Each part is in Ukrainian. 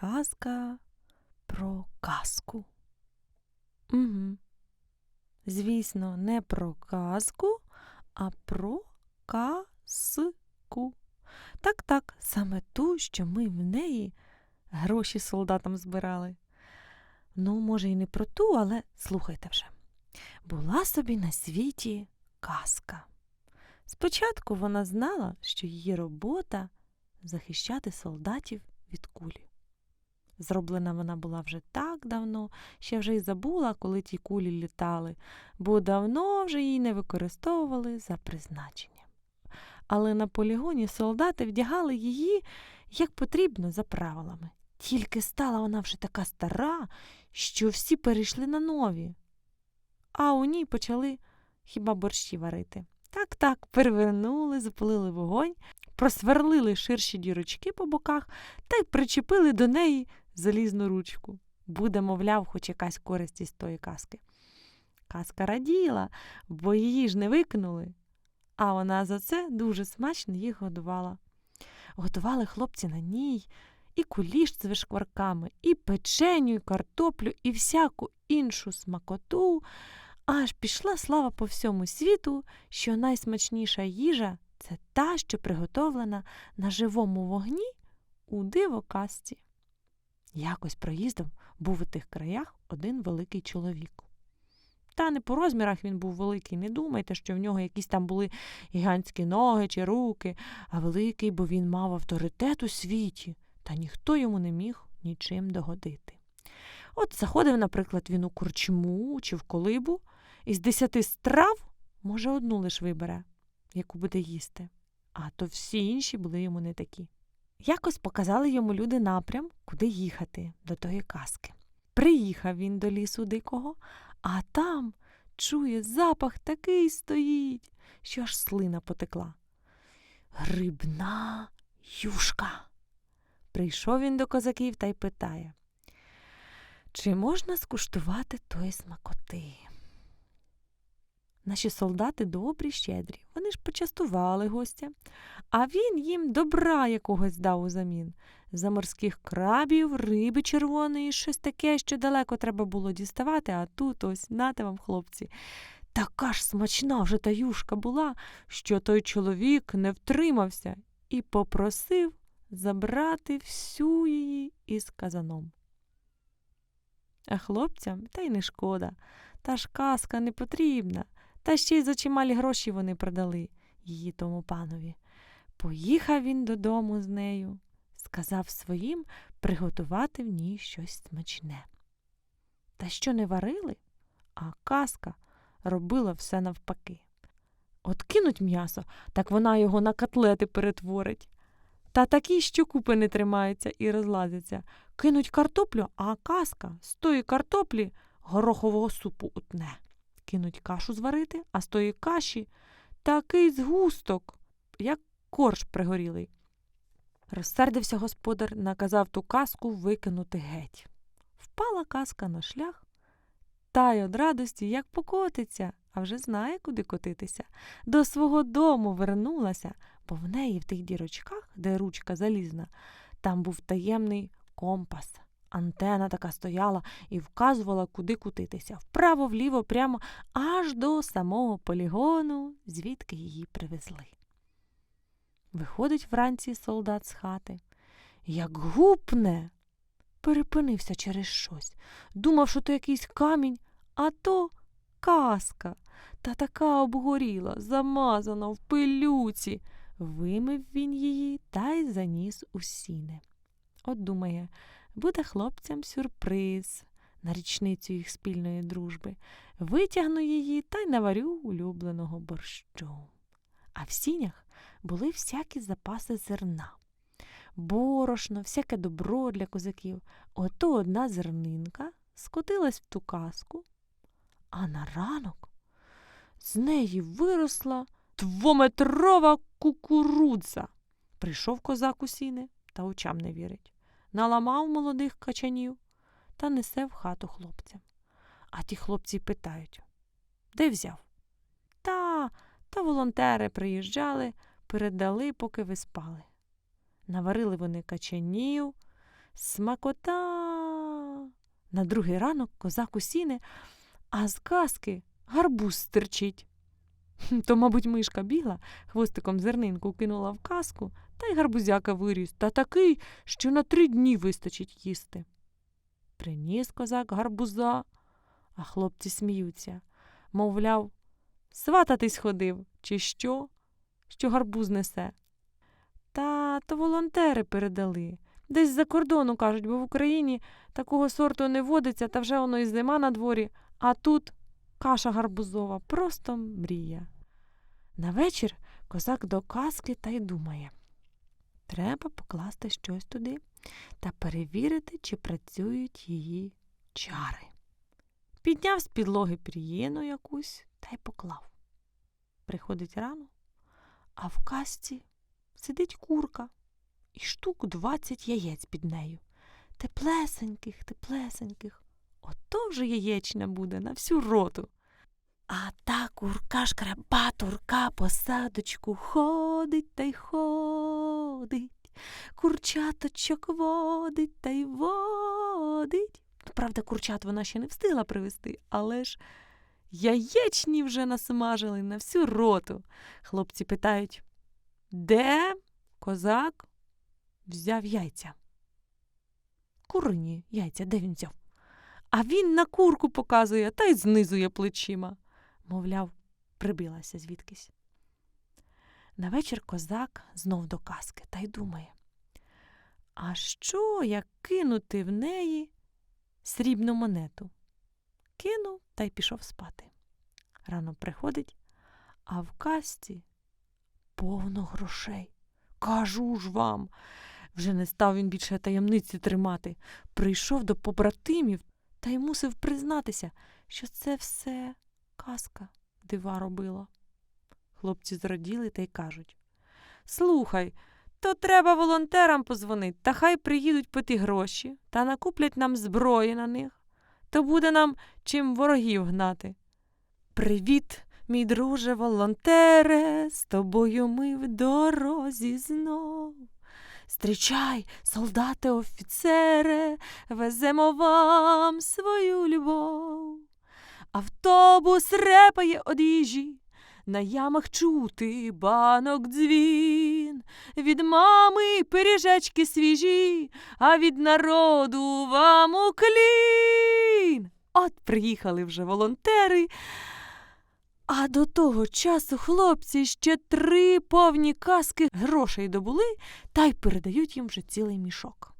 Казка про казку. Угу. Звісно, не про казку, а про казку. Так, так, саме ту, що ми в неї гроші солдатам збирали. Ну, може, і не про ту, але слухайте вже. Була собі на світі казка. Спочатку вона знала, що її робота захищати солдатів від кулі. Зроблена вона була вже так давно, що вже й забула, коли ті кулі літали, бо давно вже її не використовували за призначенням. Але на полігоні солдати вдягали її як потрібно за правилами. Тільки стала вона вже така стара, що всі перейшли на нові, а у ній почали хіба борщі варити. Так, так, перевернули, запалили вогонь, просверлили ширші дірочки по боках та й причепили до неї залізну ручку. Буде, мовляв, хоч якась користь із тої казки. Казка раділа, бо її ж не викинули, а вона за це дуже смачно їх годувала. Готували хлопці на ній і куліш з вишкварками, і печеню, і картоплю, і всяку іншу смакоту. Аж пішла слава по всьому світу, що найсмачніша їжа це та, що приготовлена на живому вогні у дивоказці. Якось проїздом був у тих краях один великий чоловік. Та не по розмірах він був великий, не думайте, що в нього якісь там були гігантські ноги чи руки, а великий, бо він мав авторитет у світі, та ніхто йому не міг нічим догодити. От заходив, наприклад, він у корчму чи в колибу, і з десяти страв, може, одну лиш вибере, яку буде їсти, а то всі інші були йому не такі. Якось показали йому люди напрям, куди їхати до тої казки. Приїхав він до лісу дикого, а там, чує, запах такий стоїть, що аж слина потекла. Грибна юшка. Прийшов він до козаків та й питає, чи можна скуштувати тої смакоти? Наші солдати добрі, щедрі. Вони ж почастували гостя, а він їм добра якогось дав узамін. За морських крабів, риби червоної, щось таке, що далеко треба було діставати, а тут ось нате вам, хлопці. Така ж смачна вже та юшка була, що той чоловік не втримався і попросив забрати всю її із казаном. А хлопцям та й не шкода, та ж казка не потрібна. Та ще й за чималі гроші вони продали її тому панові. Поїхав він додому з нею, сказав своїм приготувати в ній щось смачне. Та що не варили, а казка робила все навпаки. От кинуть м'ясо, так вона його на котлети перетворить. Та такі, що купи не тримаються і розлазяться. Кинуть картоплю, а казка з тої картоплі горохового супу утне кинуть кашу зварити, а з тої каші такий згусток, як корж пригорілий. Розсердився господар, наказав ту казку викинути геть. Впала казка на шлях, та й од радості, як покотиться, а вже знає, куди котитися. До свого дому вернулася, бо в неї в тих дірочках, де ручка залізна, там був таємний компас. Антена така стояла і вказувала, куди кутитися вправо, вліво, прямо аж до самого полігону, звідки її привезли. Виходить вранці солдат з хати. Як гупне, перепинився через щось. Думав, що то якийсь камінь, а то казка. Та така обгоріла, замазана в пилюці. Вимив він її та й заніс у сіне. От думає, буде хлопцям сюрприз на річницю їх спільної дружби. Витягну її та й наварю улюбленого борщу. А в сінях були всякі запаси зерна. Борошно, всяке добро для козаків. Ото одна зернинка скотилась в ту казку, а на ранок з неї виросла двометрова кукурудза. Прийшов козак у сіни та очам не вірить наламав молодих качанів та несе в хату хлопцям. А ті хлопці питають де взяв? Та, та волонтери приїжджали, передали, поки ви спали. Наварили вони качанів, Смакота. На другий ранок козак у сіни, а з казки гарбуз стирчить. То, мабуть, мишка бігла, хвостиком зернинку кинула в казку, та й гарбузяка виріс, та такий, що на три дні вистачить їсти. Приніс козак гарбуза, а хлопці сміються. Мовляв, свататись ходив, чи що, що гарбуз несе. Та то волонтери передали. Десь за кордону кажуть, бо в Україні такого сорту не водиться, та вже воно і зима на дворі, а тут каша гарбузова, просто мрія. На вечір козак до казки та й думає. Треба покласти щось туди та перевірити, чи працюють її чари. Підняв з підлоги пір'їну якусь та й поклав. Приходить рано, а в касті сидить курка і штук двадцять яєць під нею. Теплесеньких, теплесеньких. Ото вже яєчня буде на всю роту. А та курка шкраба турка по ходить та й ходить. Курчаточок водить та й водить. Ну, правда, курчат вона ще не встигла привезти, але ж яєчні вже насмажили на всю роту. Хлопці питають, де козак взяв яйця? Курині яйця, де він взяв? А він на курку показує та й знизує плечима. Мовляв, прибилася звідкись. На вечір козак знов до казки та й думає. А що, як кинути в неї срібну монету? Кинув та й пішов спати. Рано приходить, а в касті повно грошей. Кажу ж вам. Вже не став він більше таємниці тримати. Прийшов до побратимів та й мусив признатися, що це все казка дива робила. Хлопці зраділи та й кажуть Слухай, то треба волонтерам позвонити, та хай приїдуть по ті гроші та накуплять нам зброї на них, то буде нам чим ворогів гнати. Привіт, мій друже волонтере, з тобою ми в дорозі знов. Зустрічай, солдати, офіцере, веземо вам свою любов. Автобус репає од їжі, на ямах чути банок дзвін. Від мами пиріжечки свіжі, а від народу вам уклін. От приїхали вже волонтери. А до того часу хлопці ще три повні каски грошей добули та й передають їм вже цілий мішок.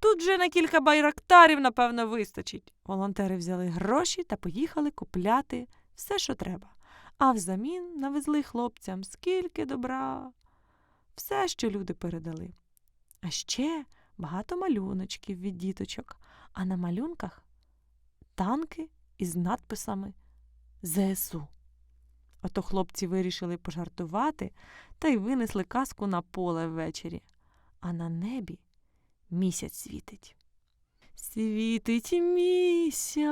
Тут же на кілька байрактарів, напевно, вистачить. Волонтери взяли гроші та поїхали купляти все, що треба. А взамін навезли хлопцям скільки добра, все, що люди передали. А ще багато малюночків від діточок, а на малюнках танки із надписами ЗСУ. Ото хлопці вирішили пожартувати та й винесли казку на поле ввечері, а на небі місяць світить. Світить місяць,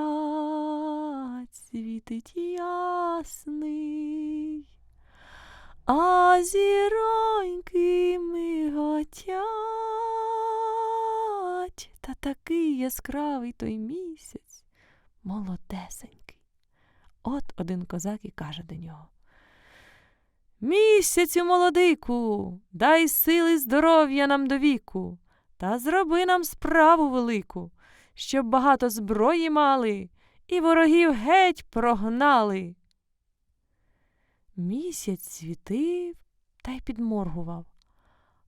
світить ясний, а зіроньки миготять, та такий яскравий той місяць, молодесенький. От один козак і каже до нього. Місяцю молодику, дай сили здоров'я нам до віку, та зроби нам справу велику, щоб багато зброї мали і ворогів геть прогнали. Місяць світив та й підморгував.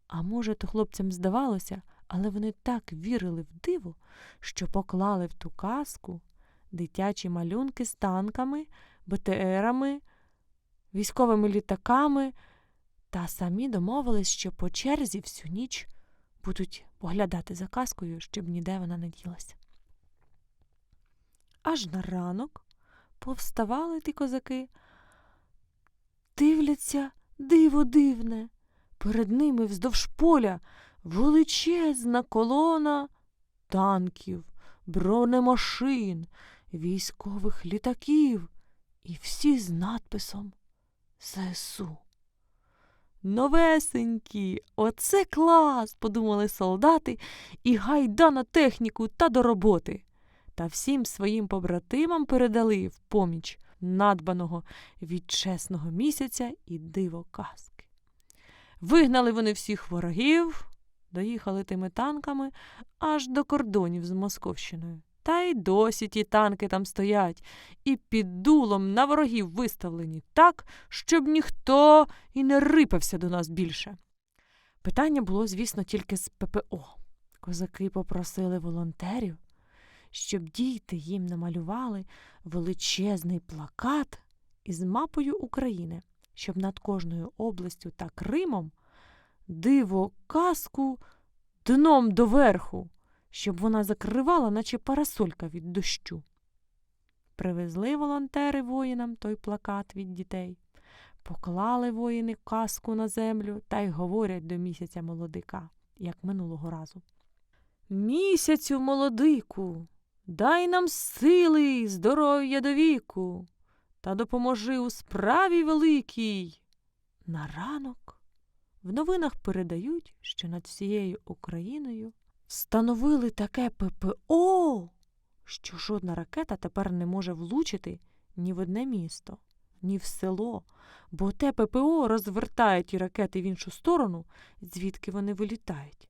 А може, то хлопцям здавалося, але вони так вірили в диво, що поклали в ту казку дитячі малюнки з танками, БТРами, військовими літаками, та самі домовились, що по черзі всю ніч будуть поглядати за казкою, щоб ніде вона не ділася. Аж на ранок повставали ті козаки, дивляться диво дивне. Перед ними вздовж поля величезна колона танків, бронемашин, військових літаків і всі з надписом ЗСУ. новесенькі. Оце клас, подумали солдати, і гайда на техніку та до роботи. Та всім своїм побратимам передали в поміч надбаного від чесного місяця і диво казки. Вигнали вони всіх ворогів, доїхали тими танками аж до кордонів з Московщиною. Та й досі ті танки там стоять і під дулом на ворогів виставлені так, щоб ніхто і не рипався до нас більше. Питання було, звісно, тільки з ППО. Козаки попросили волонтерів, щоб діти їм намалювали величезний плакат із мапою України, щоб над кожною областю та Кримом диво казку дном доверху, щоб вона закривала, наче парасолька від дощу. Привезли волонтери воїнам той плакат від дітей, поклали воїни казку на землю та й говорять до місяця молодика, як минулого разу. Місяцю молодику, дай нам сили й здоров'я до віку, та допоможи у справі великій. На ранок в новинах передають, що над всією Україною встановили таке ППО, що жодна ракета тепер не може влучити ні в одне місто, ні в село, бо те ППО розвертає ті ракети в іншу сторону, звідки вони вилітають.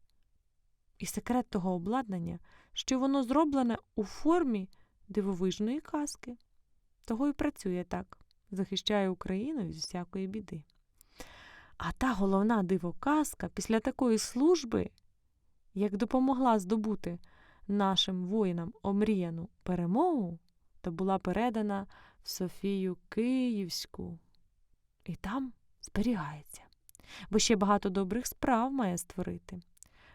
І секрет того обладнання, що воно зроблене у формі дивовижної казки. Того й працює так, захищає Україну від всякої біди. А та головна дивоказка після такої служби, як допомогла здобути нашим воїнам омріяну перемогу, то була передана в Софію Київську. І там зберігається, бо ще багато добрих справ має створити.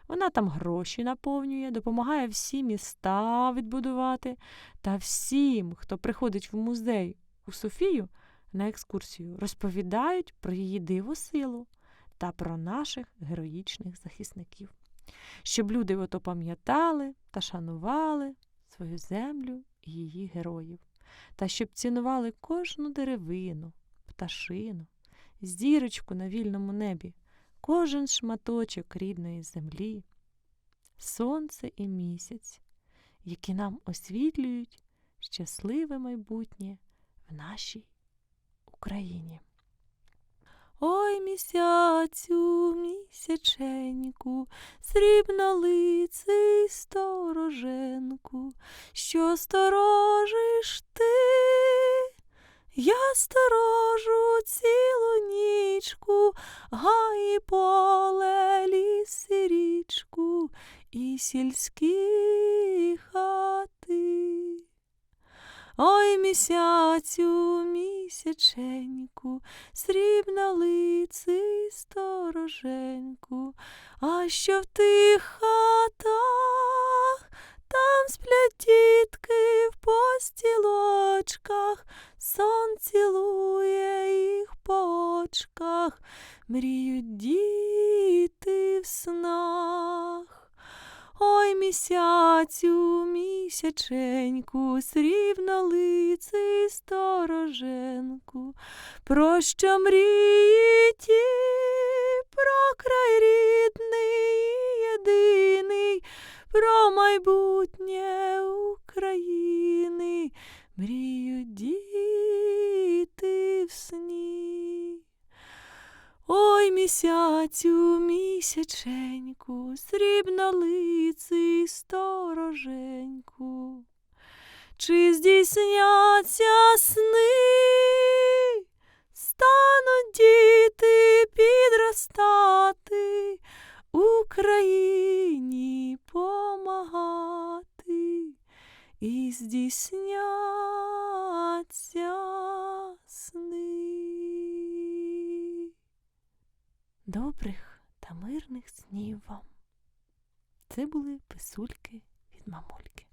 Вона там гроші наповнює, допомагає всі міста відбудувати та всім, хто приходить в музей у Софію на екскурсію, розповідають про її диву силу та про наших героїчних захисників, щоб люди ото пам'ятали та шанували свою землю і її героїв, та щоб цінували кожну деревину, пташину, зірочку на вільному небі, кожен шматочок рідної землі, сонце і місяць, які нам освітлюють щасливе майбутнє в нашій Україні. Ой місяцю, місяченьку, срібнолиций стороженку, що сторожиш ти, я сторожу цілу нічку, гай поле, ліс і річку, і сільські хати. Ой місяцю, місяченьку, срібна лиций стороженьку, а що в тих хатах, там сплять дітки в постілочках, сон цілує їх по очках, мріють діти в снах. Ой місяцю, місяченьку, срібнолиций стороженку, про що мріє ті, про край рідний, єдиний, про майбутнє України, мріють діти в сні. Ой місяцю, місяченьку, срібнолиций стороженьку, чи здійсняться сни, мирних снів вам. Це були писульки від мамульки.